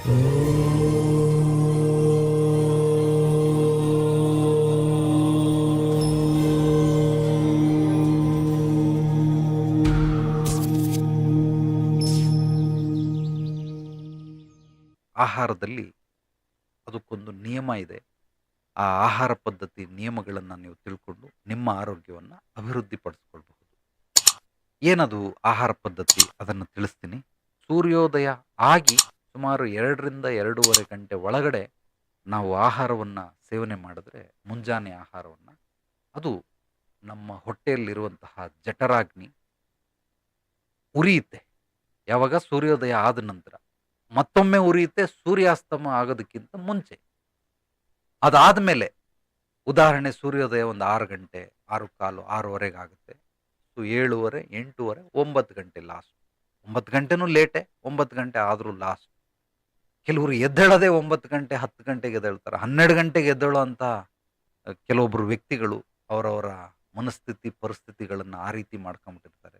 ಆಹಾರದಲ್ಲಿ ಅದಕ್ಕೊಂದು ನಿಯಮ ಇದೆ. ಆ ಆಹಾರ ಪದ್ಧತಿ ನಿಯಮಗಳನ್ನು ನೀವು ತಿಳ್ಕೊಂಡು ನಿಮ್ಮ ಆರೋಗ್ಯವನ್ನು ಅಭಿವೃದ್ಧಿಪಡಿಸ್ಕೊಳ್ಬಹುದು. ಏನದು ಆಹಾರ ಪದ್ಧತಿ ಅದನ್ನು ತಿಳಿಸ್ತೀನಿ. ಸೂರ್ಯೋದಯ ಆಗಿ ಸುಮಾರು 2ರಿಂದ 2:30 ಗಂಟೆ ಒಳಗಡೆ ನಾವು ಆಹಾರವನ್ನ ಸೇವನೆ ಮಾಡಿದ್ರೆ ಮುಂಜಾನೆ ಆಹಾರವನ್ನ, ಅದು ನಮ್ಮ ಹೊಟ್ಟೆಯಲ್ಲಿರುವಂತಹ ಜಠರಾಗ್ನಿ ಉರಿಯುತ್ತೆ. ಯಾವಾಗ? ಸೂರ್ಯೋದಯ ಆದ ನಂತರ. ಮತ್ತೊಮ್ಮೆ ಉರಿಯುತ್ತೆ ಸೂರ್ಯಾಸ್ತಮ ಆಗೋದಕ್ಕಿಂತ ಮುಂಚೆ. ಅದಾದ ಮೇಲೆ ಉದಾಹರಣೆ ಸೂರ್ಯೋದಯ ಒಂದು ಆರು ಗಂಟೆ, 6:15, 6:15 ಆಗುತ್ತೆ. ಸೊ 7:30, 8:30, 9 ಗಂಟೆ ಲಾಸ್ಟ್. ಒಂಬತ್ತು ಗಂಟೆನೂ ಲೇಟೇ, ಒಂಬತ್ತು ಗಂಟೆ ಆದರೂ ಲಾಸ್ಟ್. ಕೆಲವರು ಎದ್ದೇಳದೆ ಒಂಬತ್ತು ಗಂಟೆ, 10 ಗಂಟೆಗೆ ಎದ್ದೇಳ್ತಾರೆ. 12 ಗಂಟೆಗೆ ಎದ್ದೇಳುವಂಥ ಕೆಲವೊಬ್ಬರು ವ್ಯಕ್ತಿಗಳು ಅವರವರ ಮನಸ್ಥಿತಿ, ಪರಿಸ್ಥಿತಿಗಳನ್ನು ಆ ರೀತಿ ಮಾಡ್ಕೊಂಬಿಟ್ಟಿರ್ತಾರೆ.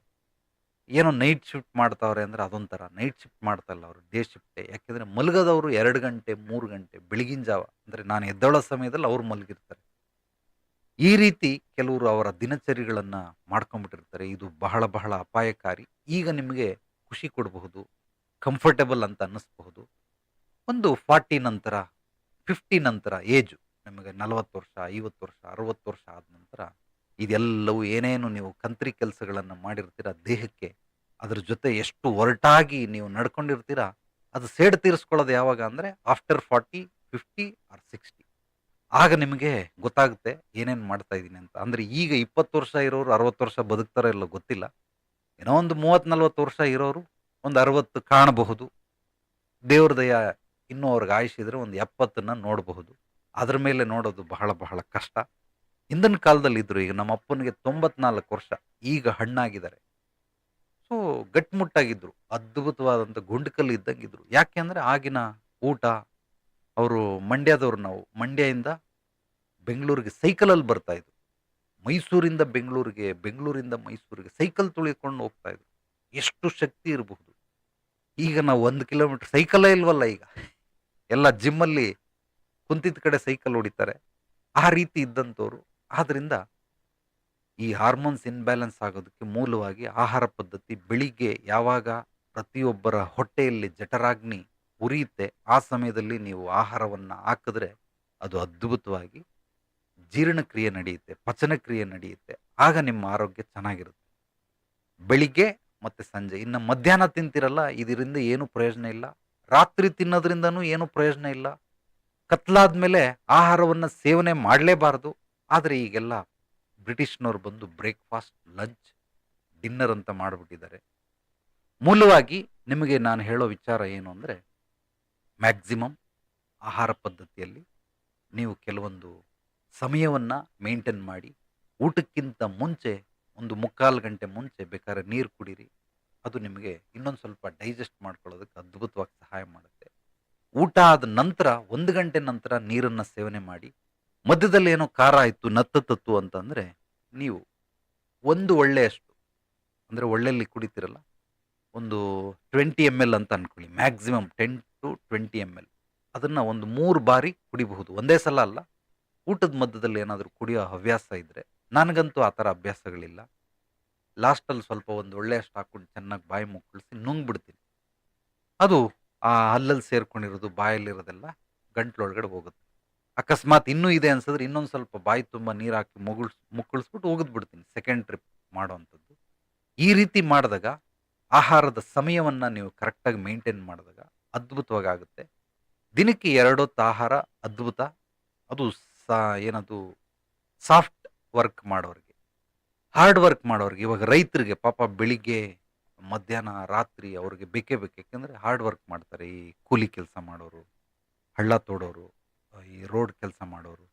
ಏನೋ ನೈಟ್ ಶಿಫ್ಟ್ ಮಾಡ್ತಾವ್ರೆ ಅಂದ್ರೆ ಅದೊಂಥರ. ನೈಟ್ ಶಿಫ್ಟ್ ಮಾಡ್ತಾ ಇಲ್ಲ ಅವರು ಡೇ ಶಿಫ್ಟೇ. ಯಾಕೆಂದರೆ ಮಲಗದವರು ಎರಡು ಗಂಟೆ, ಮೂರು ಗಂಟೆ ಬೆಳಗಿನ ಜಾವ. ಅಂದರೆ ನಾನು ಎದ್ದೇಳೋ ಸಮಯದಲ್ಲಿ ಅವ್ರು ಮಲಗಿರ್ತಾರೆ. ಈ ರೀತಿ ಕೆಲವರು ಅವರ ದಿನಚರಿಗಳನ್ನು ಮಾಡ್ಕೊಂಬಿಟ್ಟಿರ್ತಾರೆ. ಇದು ಬಹಳ ಬಹಳ ಅಪಾಯಕಾರಿ. ಈಗ ನಿಮಗೆ ಖುಷಿ ಕೊಡಬಹುದು. ಕಂಫರ್ಟೇಬಲ್ ಅಂತ ಅನ್ನಿಸಬಹುದು. ಒಂದು 40 ನಂತರ, 50 ನಂತರ ಏಜು ನಿಮಗೆ 40 ವರ್ಷ, 50 ವರ್ಷ, 60 ವರ್ಷ ಆದ ನಂತರ ಇದೆಲ್ಲವೂ ಏನೇನು ನೀವು ಕಂತ್ರಿ ಕೆಲಸಗಳನ್ನು ಮಾಡಿರ್ತೀರ ದೇಹಕ್ಕೆ, ಅದ್ರ ಜೊತೆ ಎಷ್ಟು ಒರಟಾಗಿ ನೀವು ನಡ್ಕೊಂಡಿರ್ತೀರ, ಅದು ಸೇಡ್ ತೀರಿಸ್ಕೊಳ್ಳೋದು ಯಾವಾಗ ಅಂದರೆ ಆಫ್ಟರ್ 40, 50 ಆರ್ 60 ಆಗ ನಿಮಗೆ ಗೊತ್ತಾಗುತ್ತೆ ಏನೇನು ಮಾಡ್ತಾ ಇದ್ದೀನಿ ಅಂತ. ಅಂದರೆ ಈಗ 20 ವರ್ಷ ಇರೋರು 60 ವರ್ಷ ಬದುಕ್ತಾರೋ ಇಲ್ಲೋ ಗೊತ್ತಿಲ್ಲ. ಏನೋ ಒಂದು 30, 40 ವರ್ಷ ಇರೋರು ಒಂದು 60 ಕಾಣಬಹುದು. ದೇವ್ರ ದಯ ಇನ್ನೂ ಅವ್ರಿಗೆ ಆಯುಷಿದ್ರೆ ಒಂದು 70ನ್ನ ನೋಡಬಹುದು. ಅದ್ರ ಮೇಲೆ ನೋಡೋದು ಬಹಳ ಬಹಳ ಕಷ್ಟ. ಹಿಂದಿನ ಕಾಲದಲ್ಲಿ ಇದ್ರು. ಈಗ ನಮ್ಮ ಅಪ್ಪನಿಗೆ 94 ವರ್ಷ. ಈಗ ಹಣ್ಣಾಗಿದ್ದಾರೆ. ಸೊ ಗಟ್ಟಿಮುಟ್ಟಾಗಿದ್ದರು ಅದ್ಭುತವಾದಂತ ಗುಂಡ್ಕಲ್ಲು ಇದ್ದಂಗಿದ್ರು. ಅಂದರೆ ಆಗಿನ ಊಟ, ಅವರು ಮಂಡ್ಯದವ್ರು ನಾವು. ಮಂಡ್ಯದಿಂದ ಬೆಂಗಳೂರಿಗೆ ಸೈಕಲಲ್ಲಿ ಬರ್ತಾ ಇದ್ರು. ಮೈಸೂರಿಂದ ಬೆಂಗಳೂರಿಗೆ, ಬೆಂಗಳೂರಿಂದ ಮೈಸೂರಿಗೆ ಸೈಕಲ್ ತುಳಿಕೊಂಡು ಹೋಗ್ತಾ ಇದ್ರು. ಎಷ್ಟು ಶಕ್ತಿ ಇರಬಹುದು. ಈಗ ನಾವು ಒಂದು ಕಿಲೋಮೀಟ್ರ್ ಸೈಕಲೇ ಇಲ್ವಲ್ಲ ಈಗ. ಎಲ್ಲ ಜಿಮ್ಮಲ್ಲಿ ಕುಂತಿದ್ದ ಕಡೆ ಸೈಕಲ್ ಹೊಡಿತಾರೆ. ಆ ರೀತಿ ಇದ್ದಂಥವ್ರು ಆದ್ದರಿಂದ ಈ ಹಾರ್ಮೋನ್ಸ್ ಇನ್‌ಬ್ಯಾಲೆನ್ಸ್ ಆಗೋದಕ್ಕೆ ಮೂಲವಾಗಿ ಆಹಾರ ಪದ್ಧತಿ ಬೆಳಿಗ್ಗೆ ಯಾವಾಗ ಪ್ರತಿಯೊಬ್ಬರ ಹೊಟ್ಟೆಯಲ್ಲಿ ಜಠರಾಗ್ನಿ ಉರಿಯುತ್ತೆ, ಆ ಸಮಯದಲ್ಲಿ ನೀವು ಆಹಾರವನ್ನು ಹಾಕಿದ್ರೆ ಅದು ಅದ್ಭುತವಾಗಿ ಜೀರ್ಣಕ್ರಿಯೆ ನಡೆಯುತ್ತೆ, ಪಚನಕ್ರಿಯೆ ನಡೆಯುತ್ತೆ. ಆಗ ನಿಮ್ಮ ಆರೋಗ್ಯ ಚೆನ್ನಾಗಿರುತ್ತೆ. ಬೆಳಿಗ್ಗೆ ಮತ್ತು ಸಂಜೆ. ಇನ್ನು ಮಧ್ಯಾಹ್ನ ತಿಂತೀರಲ್ಲ ಇದರಿಂದ ಏನೂ ಪ್ರಯೋಜನ ಇಲ್ಲ. ರಾತ್ರಿ ತಿನ್ನೋದ್ರಿಂದನೂ ಏನು ಪ್ರಯೋಜನ ಇಲ್ಲ. ಕತ್ಲಾದ ಮೇಲೆ ಆಹಾರವನ್ನು ಸೇವನೆ ಮಾಡಲೇಬಾರದು ಆದರೆ ಈಗೆಲ್ಲ ಬ್ರಿಟಿಷ್‌ನವ್ರು ಬಂದು ಬ್ರೇಕ್‌ಫಾಸ್ಟ್, ಲಂಚ್, ಡಿನ್ನರ್ ಅಂತ ಮಾಡಿಬಿಟ್ಟಿದ್ದಾರೆ ಮೂಲವಾಗಿ ನಿಮಗೆ ನಾನು ಹೇಳೋ ವಿಚಾರ ಏನು ಅಂದರೆ ಮ್ಯಾಕ್ಸಿಮಮ್ ಆಹಾರ ಪದ್ಧತಿಯಲ್ಲಿ ನೀವು ಕೆಲವೊಂದು ಸಮಯವನ್ನು ಮೇಂಟೈನ್ ಮಾಡಿ, ಊಟಕ್ಕಿಂತ ಮುಂಚೆ ಒಂದು 3/4 ಗಂಟೆ ಮುಂಚೆ ಬೇಕಾದ್ರೆ ನೀರು ಕುಡೀರಿ. ಅದು ನಿಮಗೆ ಇನ್ನೊಂದು ಸ್ವಲ್ಪ ಡೈಜೆಸ್ಟ್ ಮಾಡ್ಕೊಳ್ಳೋದಕ್ಕೆ ಅದ್ಭುತವಾಗಿ ಸಹಾಯ ಮಾಡುತ್ತೆ. ಊಟ ಆದ ನಂತರ ಒಂದು ಗಂಟೆ ನಂತರ ನೀರನ್ನು ಸೇವನೆ ಮಾಡಿ. ಮಧ್ಯದಲ್ಲಿ ಏನೋ ಖಾರ ನತ್ತ ತತ್ತು ಅಂತಂದರೆ ನೀವು ಒಂದು ಒಳ್ಳೆಯಷ್ಟು ಅಂದರೆ ಒಳ್ಳೆಯಲ್ಲಿ ಕುಡಿತಿರಲ್ಲ, ಒಂದು ಟ್ವೆಂಟಿ ಎಂ ಎಲ್ ಅಂತ ಅನ್ಕೊಳ್ಳಿ. Maximum ten to twenty M L ಅದನ್ನು ಒಂದು ಮೂರು ಬಾರಿ ಕುಡಿಬಹುದು. ಒಂದೇ ಸಲ ಅಲ್ಲ. ಊಟದ ಮಧ್ಯದಲ್ಲಿ ಏನಾದರೂ ಕುಡಿಯೋ ಹವ್ಯಾಸ ಇದ್ದರೆ ನನಗಂತೂ ಆ ಥರ ಅಭ್ಯಾಸಗಳಿಲ್ಲ. ಲಾಸ್ಟಲ್ಲಿ ಸ್ವಲ್ಪ ಒಂದು ಒಳ್ಳೆಯ ಹಾಕ್ಕೊಂಡು ಚೆನ್ನಾಗಿ ಬಾಯಿ ಮುಕ್ಕಳಿಸಿ ನುಂಗ್ಬಿಡ್ತೀನಿ. ಅದು ಆ ಹಲ್ಲಲ್ಲಿ ಸೇರ್ಕೊಂಡಿರೋದು, ಬಾಯಲ್ಲಿರೋದೆಲ್ಲ ಗಂಟ್ಲೊಳಗಡೆ ಹೋಗುತ್ತೆ. ಅಕಸ್ಮಾತ್ ಇನ್ನೂ ಇದೆ ಅನ್ಸಿದ್ರೆ ಇನ್ನೊಂದು ಸ್ವಲ್ಪ ಬಾಯಿ ತುಂಬ ನೀರು ಹಾಕಿ ಮುಗುಳ್ಸ್ ಮುಕ್ಕಳಿಸ್ಬಿಟ್ಟು ಉಗಿದ್ಬಿಡ್ತೀನಿ ಸೆಕೆಂಡ್ ಟ್ರಿಪ್ ಮಾಡೋವಂಥದ್ದು. ಈ ರೀತಿ ಮಾಡಿದಾಗ ಆಹಾರದ ಸಮಯವನ್ನು ನೀವು ಕರೆಕ್ಟಾಗಿ ಮೇಂಟೈನ್ ಮಾಡಿದಾಗ ಅದ್ಭುತವಾಗಿ ಆಗುತ್ತೆ. ದಿನಕ್ಕೆ 2 ಹೊತ್ತು ಆಹಾರ ಅದ್ಭುತ. ಅದು ಸಾ ಏನದು ಸಾಫ್ಟ್ ವರ್ಕ್ ಮಾಡೋರಿಗೆ. ಹಾರ್ಡ್ ವರ್ಕ್ ಮಾಡೋರಿಗೆ. ಇವಾಗ ರೈತರಿಗೆ ಪಾಪ ಬೆಳಿಗ್ಗೆ, ಮಧ್ಯಾಹ್ನ, ರಾತ್ರಿ ಅವ್ರಿಗೆ ಬೇಕೇ ಬೇಕು. ಯಾಕೆಂದ್ರೆ ಹಾರ್ಡ್ ವರ್ಕ್ ಮಾಡ್ತಾರೆ. ಈ ಕೂಲಿ ಕೆಲಸ ಮಾಡೋರು, ಹಳ್ಳ ತೋಡೋರು, ಈ ರೋಡ್ ಕೆಲಸ ಮಾಡೋರು,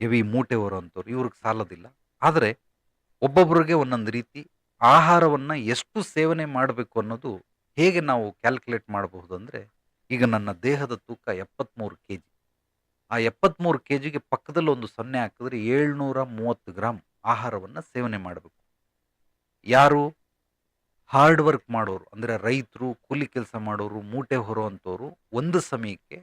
ಹೆವಿ ಮೂಟೆ ಅಂಥವ್ರು ಇವ್ರಿಗೆ ಸಾಲೋದಿಲ್ಲ. ಆದರೆ ಒಬ್ಬೊಬ್ಬರಿಗೆ ಒಂದೊಂದು ರೀತಿ ಆಹಾರವನ್ನ ಎಷ್ಟು ಸೇವನೆ ಮಾಡಬೇಕು ಅನ್ನೋದು ಹೇಗೆ ನಾವು ಕ್ಯಾಲ್ಕುಲೇಟ್ ಮಾಡಬಹುದು ಅಂದ್ರೆ, ಈಗ ನನ್ನ ದೇಹದ ತೂಕ ಎಪ್ಪತ್ತ್ಮೂರು ಕೆ ಜಿ ಆ ಎಪ್ಪತ್ತ್ಮೂರು ಕೆ ಜಿಗೆ ಪಕ್ಕದಲ್ಲಿ ಒಂದು ಸೊನ್ನೆ ಹಾಕಿದ್ರೆ 730 ಗ್ರಾಂ ಆಹಾರವನ್ನ ಸೇವನೆ ಮಾಡಬೇಕು. ಯಾರು? ಹಾರ್ಡ್ ವರ್ಕ್ ಮಾಡೋರು, ಅಂದರೆ ರೈತರು ಕೂಲಿ ಕೆಲಸ ಮಾಡೋರು, ಮೂಟೆ ಹೊರುವಂಥವ್ರು, ಒಂದು ಸಮಯಕ್ಕೆ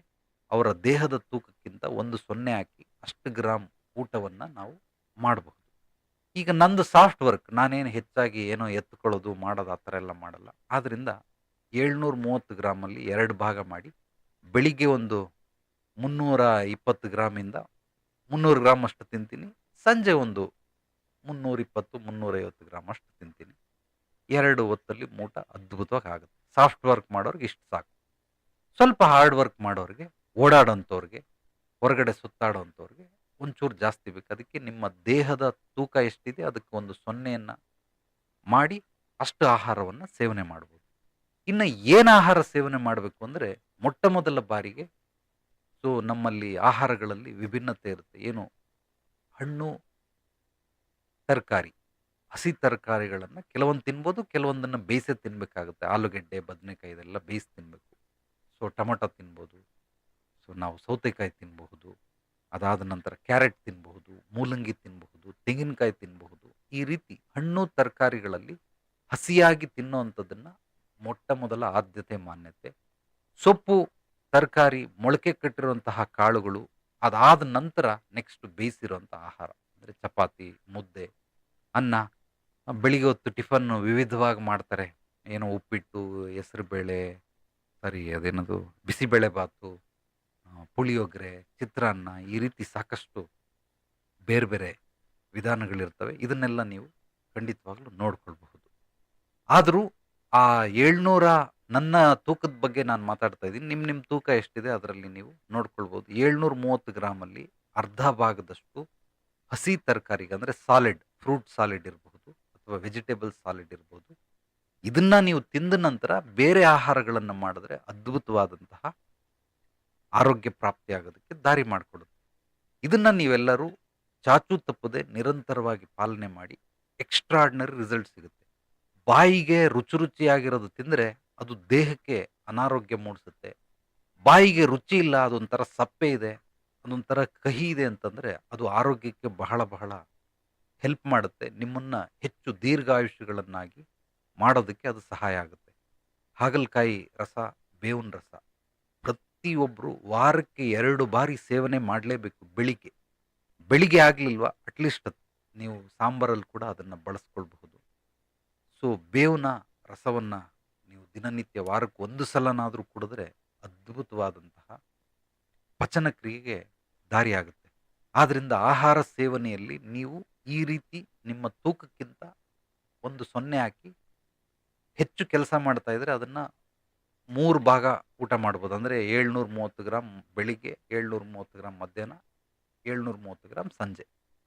ಅವರ ದೇಹದ ತೂಕಕ್ಕಿಂತ ಒಂದು ಸೊನ್ನೆ ಹಾಕಿ ಅಷ್ಟು ಗ್ರಾಮ್ ಊಟವನ್ನು ನಾವು ಮಾಡಬಹುದು ಈಗ ನಂದು ಸಾಫ್ಟ್ ವರ್ಕ್ ನಾನೇನು ಹೆಚ್ಚಾಗಿ ಏನೋ ಎತ್ಕೊಳ್ಳೋದು, ಮಾಡೋದು, ಆ ಥರ ಎಲ್ಲ ಮಾಡಲ್ಲ ಆದ್ದರಿಂದ ಏಳ್ನೂರ ಮೂವತ್ತು ಗ್ರಾಮಲ್ಲಿ ಎರಡು ಭಾಗ ಮಾಡಿ ಬೆಳಿಗ್ಗೆ ಒಂದು ಮುನ್ನೂರ ಇಪ್ಪತ್ತು ಗ್ರಾಮಿಂದ ಮುನ್ನೂರು ಗ್ರಾಮ್ ಅಷ್ಟು ತಿಂತೀನಿ, ಸಂಜೆ ಒಂದು ಮುನ್ನೂರಿಪ್ಪತ್ತು, ಮುನ್ನೂರೈವತ್ತು ಗ್ರಾಮ್ ಅಷ್ಟು ತಿಂತೀನಿ. ಎರಡು ಹೊತ್ತಲ್ಲಿ ಮೂಟ ಅದ್ಭುತವಾಗಿ ಆಗುತ್ತೆ ಸಾಫ್ಟ್ ವರ್ಕ್ ಮಾಡೋರಿಗೆ ಇಷ್ಟು ಸಾಕು. ಸ್ವಲ್ಪ ಹಾರ್ಡ್ ವರ್ಕ್ ಮಾಡೋರಿಗೆ ಓಡಾಡೋಂಥವ್ರಿಗೆ ಹೊರಗಡೆ ಸುತ್ತಾಡೋಂಥವ್ರಿಗೆ ಒಂಚೂರು ಜಾಸ್ತಿ ಬೇಕು. ಅದಕ್ಕೆ ನಿಮ್ಮ ದೇಹದ ತೂಕ ಎಷ್ಟಿದೆ ಅದಕ್ಕೆ ಒಂದು ಸೊನ್ನೆಯನ್ನು ಮಾಡಿ ಅಷ್ಟು ಆಹಾರವನ್ನು ಸೇವನೆ ಮಾಡ್ಬೋದು. ಇನ್ನು ಏನು ಆಹಾರ ಸೇವನೆ ಮಾಡಬೇಕು ಅಂದರೆ ಮೊಟ್ಟ ಮೊದಲ ಬಾರಿಗೆ ಸೊ ನಮ್ಮಲ್ಲಿ ಆಹಾರಗಳಲ್ಲಿ ವಿಭಿನ್ನತೆ ಇರುತ್ತೆ. ಏನು? ಹಣ್ಣು ತರಕಾರಿ, ಹಸಿ ತರಕಾರಿಗಳನ್ನು ಕೆಲವೊಂದು ತಿನ್ಬೋದು, ಕೆಲವೊಂದನ್ನು ಬೇಯಿಸೇ ತಿನ್ನಬೇಕಾಗುತ್ತೆ ಆಲೂಗಡ್ಡೆ, ಬದನೆಕಾಯಿ ಇದೆಲ್ಲ ಬೇಯಿಸಿ ತಿನ್ನಬೇಕು ಸೊ ಟೊಮೊಟೊ ತಿನ್ಬೋದು. ಸೊ ನಾವು ಸೌತೆಕಾಯಿ ತಿನ್ನಬಹುದು ಅದಾದ ನಂತರ ಕ್ಯಾರೆಟ್ ತಿನ್ನಬಹುದು ಮೂಲಂಗಿ ತಿನ್ನಬಹುದು ತೆಂಗಿನಕಾಯಿ ತಿನ್ನಬಹುದು ಈ ರೀತಿ ಹಣ್ಣು ತರಕಾರಿಗಳಲ್ಲಿ ಹಸಿಯಾಗಿ ತಿನ್ನುವಂಥದ್ದನ್ನು ಮೊಟ್ಟ ಮೊದಲ ಆದ್ಯತೆ ಮಾನ್ಯತೆ. ಸೊಪ್ಪು, ತರಕಾರಿ, ಮೊಳಕೆ ಕಟ್ಟಿರುವಂತಹ ಕಾಳುಗಳು ಅದಾದ ನಂತರ ನೆಕ್ಸ್ಟ್ ಬೇಯಿಸಿರುವಂಥ ಆಹಾರ. ಅಂದರೆ ಚಪಾತಿ, ಮುದ್ದೆ ಅನ್ನ, ಬೆಳಿಗ್ಗೆ ಹೊತ್ತು ಟಿಫನ್ ವಿವಿಧವಾಗಿ ಮಾಡ್ತಾರೆ. ಏನೋ ಉಪ್ಪಿಟ್ಟು, ಹೆಸರುಬೇಳೆ, ಸರಿ, ಅದೇನದು, ಬಿಸಿಬೇಳೆ ಬಾತು ಪುಳಿಯೋಗರೆ, ಚಿತ್ರಾನ್ನ, ಈ ರೀತಿ ಸಾಕಷ್ಟು ಬೇರೆ ಬೇರೆ ವಿಧಾನಗಳಿರ್ತವೆ. ಇದನ್ನೆಲ್ಲ ನೀವು ಖಂಡಿತವಾಗ್ಲೂ ನೋಡ್ಕೊಳ್ಬಹುದು. ಆದರೂ ಆ ಏಳ್ನೂರ ನನ್ನ ತೂಕದ ಬಗ್ಗೆ ನಾನು ಮಾತಾಡ್ತಾ ಇದ್ದೀನಿ. ನಿಮ್ಮ ನಿಮ್ಮ ತೂಕ ಎಷ್ಟಿದೆ ಅದರಲ್ಲಿ ನೀವು ನೋಡ್ಕೊಳ್ಬೋದು ಏಳ್ನೂರ ಮೂವತ್ತು ಗ್ರಾಮಲ್ಲಿ ಅರ್ಧ ಭಾಗದಷ್ಟು ಹಸಿ ತರಕಾರಿಗೆ ಅಂದರೆ ಸಾಲಿಡ್ ಫ್ರೂಟ್ ಸಾಲಿಡ್ ಇರಬಹುದು ಅಥವಾ ವೆಜಿಟೇಬಲ್ ಸಾಲಿಡ್ ಇರಬಹುದು. ಇದನ್ನ ನೀವು ತಿಂದ ನಂತರ ಬೇರೆ ಆಹಾರಗಳನ್ನು ಮಾಡಿದ್ರೆ ಅದ್ಭುತವಾದಂತಹ ಆರೋಗ್ಯ ಪ್ರಾಪ್ತಿಯಾಗೋದಕ್ಕೆ ದಾರಿ ಮಾಡಿಕೊಡುತ್ತೆ. ಇದನ್ನ ನೀವೆಲ್ಲರೂ ಚಾಚು ತಪ್ಪದೆ ನಿರಂತರವಾಗಿ ಪಾಲನೆ ಮಾಡಿ ಎಕ್ಸ್ಟ್ರಾರ್ಡಿನರಿ ರಿಸಲ್ಟ್ ಸಿಗುತ್ತೆ. ಬಾಯಿಗೆ ರುಚಿ ರುಚಿಯಾಗಿರೋದು ತಿಂದರೆ ಅದು ದೇಹಕ್ಕೆ ಅನಾರೋಗ್ಯ ಮೂಡಿಸುತ್ತೆ. ಬಾಯಿಗೆ ರುಚಿ ಇಲ್ಲ, ಅದೊಂಥರ ಸಪ್ಪೆ ಇದೆ ಅದೊಂಥರ ಕಹಿ ಇದೆ ಅಂತಂದರೆ ಅದು ಆರೋಗ್ಯಕ್ಕೆ ಬಹಳ ಬಹಳ ಹೆಲ್ಪ್ ಮಾಡುತ್ತೆ. ನಿಮ್ಮನ್ನು ಹೆಚ್ಚು ದೀರ್ಘಾಯುಷ್ಯಗಳನ್ನಾಗಿ ಮಾಡೋದಕ್ಕೆ ಅದು ಸಹಾಯ ಆಗುತ್ತೆ. ಹಾಗಲಕಾಯಿ ರಸ, ಬೇವಿನ ರಸ ಪ್ರತಿಯೊಬ್ಬರು ವಾರಕ್ಕೆ ಎರಡು ಬಾರಿ ಸೇವನೆ ಮಾಡಲೇಬೇಕು ಬೆಳಿಗ್ಗೆ. ಬೆಳಿಗ್ಗೆ ಆಗಲಿಲ್ವ? ಅಟ್ಲೀಸ್ಟ್ ನೀವು ಸಾಂಬಾರಲ್ಲಿ ಕೂಡ ಅದನ್ನು ಬಳಸ್ಕೊಳ್ಬಹುದು. ಸೊ ಬೇವಿನ ರಸವನ್ನು ನೀವು ದಿನನಿತ್ಯ ವಾರಕ್ಕೆ ಒಂದು ಸಲನಾದರೂ ಕುಡಿದ್ರೆ ಅದ್ಭುತವಾದಂತಹ ಪಚನ ಕ್ರಿಯೆಗೆ ದಾರಿಯಾಗುತ್ತೆ. ಆದ್ದರಿಂದ ಆಹಾರ ಸೇವನೆಯಲ್ಲಿ ನೀವು ಈ ರೀತಿ ನಿಮ್ಮ ತೂಕಕ್ಕಿಂತ ಒಂದು ಸೊನ್ನೆ ಹಾಕಿ ಹೆಚ್ಚು ಕೆಲಸ ಮಾಡ್ತಾ ಇದ್ದರೆ ಅದನ್ನು ಮೂರು ಭಾಗ ಊಟ ಮಾಡ್ಬೋದು. ಅಂದರೆ ಏಳ್ನೂರ ಮೂವತ್ತು ಗ್ರಾಮ್ ಬೆಳಿಗ್ಗೆ ಏಳ್ನೂರ ಮೂವತ್ತು ಗ್ರಾಮ್ ಮಧ್ಯಾಹ್ನ ಏಳ್ನೂರ ಮೂವತ್ತು ಗ್ರಾಮ್ ಸಂಜೆ.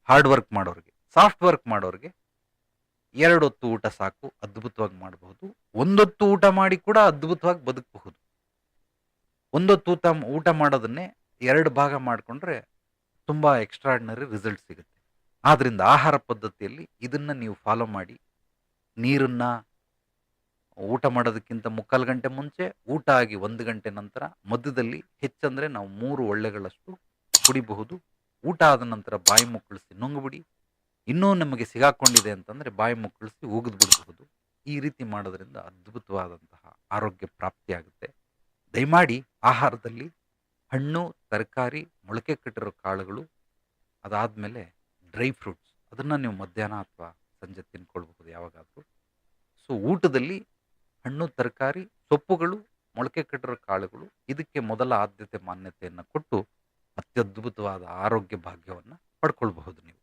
ಹಾರ್ಡ್ ವರ್ಕ್ ಮಾಡೋರಿಗೆ, ಸಾಫ್ಟ್ ವರ್ಕ್ ಮಾಡೋರಿಗೆ ಎರಡು ಹೊತ್ತು ಊಟ ಸಾಕು, ಅದ್ಭುತವಾಗಿ ಮಾಡಬಹುದು. ಒಂದೊತ್ತು ಊಟ ಮಾಡಿ ಕೂಡ ಅದ್ಭುತವಾಗಿ ಬದುಕಬಹುದು. ಒಂದೊತ್ತು ಊಟ ಊಟ ಮಾಡೋದನ್ನೇ ಎರಡು ಭಾಗ ಮಾಡಿಕೊಂಡ್ರೆ ತುಂಬ ಎಕ್ಸ್ಟ್ರಾಡ್ನರಿ ರಿಸಲ್ಟ್ ಸಿಗುತ್ತೆ. ಆದ್ದರಿಂದ ಆಹಾರ ಪದ್ಧತಿಯಲ್ಲಿ ಇದನ್ನು ನೀವು ಫಾಲೋ ಮಾಡಿ. ನೀರನ್ನು ಊಟ ಮಾಡೋದಕ್ಕಿಂತ ಮುಕ್ಕಾಲು ಗಂಟೆ ಮುಂಚೆ ಊಟ ಆಗಿ ಒಂದು ಗಂಟೆ ನಂತರ ಮಧ್ಯದಲ್ಲಿ ಹೆಚ್ಚಂದರೆ ನಾವು ಮೂರು ಒಳ್ಳೆಗಳಷ್ಟು ಕುಡಿಬಹುದು. ಊಟ ಆದ ನಂತರ ಬಾಯಿ ಮುಕ್ಕಳಿಸಿ ನುಂಗ್ಬಿಡಿ. ಇನ್ನೂ ನಮಗೆ ಸಿಗಾಕೊಂಡಿದೆ ಅಂತಂದರೆ ಬಾಯಿ ಮುಕ್ಕಳಿಸಿ ಉಗಿದು ಬಿಡಬಹುದು. ಈ ರೀತಿ ಮಾಡೋದ್ರಿಂದ ಅದ್ಭುತವಾದಂತಹ ಆರೋಗ್ಯ ಪ್ರಾಪ್ತಿಯಾಗುತ್ತೆ. ದಯಮಾಡಿ ಆಹಾರದಲ್ಲಿ ಹಣ್ಣು, ತರಕಾರಿ, ಮೊಳಕೆ ಕಟ್ಟಿರೋ ಕಾಳುಗಳು, ಅದಾದಮೇಲೆ ಡ್ರೈ ಫ್ರೂಟ್ಸ್. ಅದನ್ನು ನೀವು ಮಧ್ಯಾಹ್ನ ಅಥವಾ ಸಂಜೆ ತಿನ್ಕೊಳ್ಬಹುದು ಯಾವಾಗಾದರೂ. ಸೊ, ಊಟದಲ್ಲಿ ಹಣ್ಣು, ತರಕಾರಿ, ಸೊಪ್ಪುಗಳು, ಮೊಳಕೆ ಕಟ್ಟಿರೋ ಕಾಳುಗಳು, ಇದಕ್ಕೆ ಮೊದಲ ಆದ್ಯತೆ ಮಾನ್ಯತೆಯನ್ನು ಕೊಟ್ಟು ಅತ್ಯದ್ಭುತವಾದ ಆರೋಗ್ಯ ಭಾಗ್ಯವನ್ನು ಪಡ್ಕೊಳ್ಬಹುದು ನೀವು.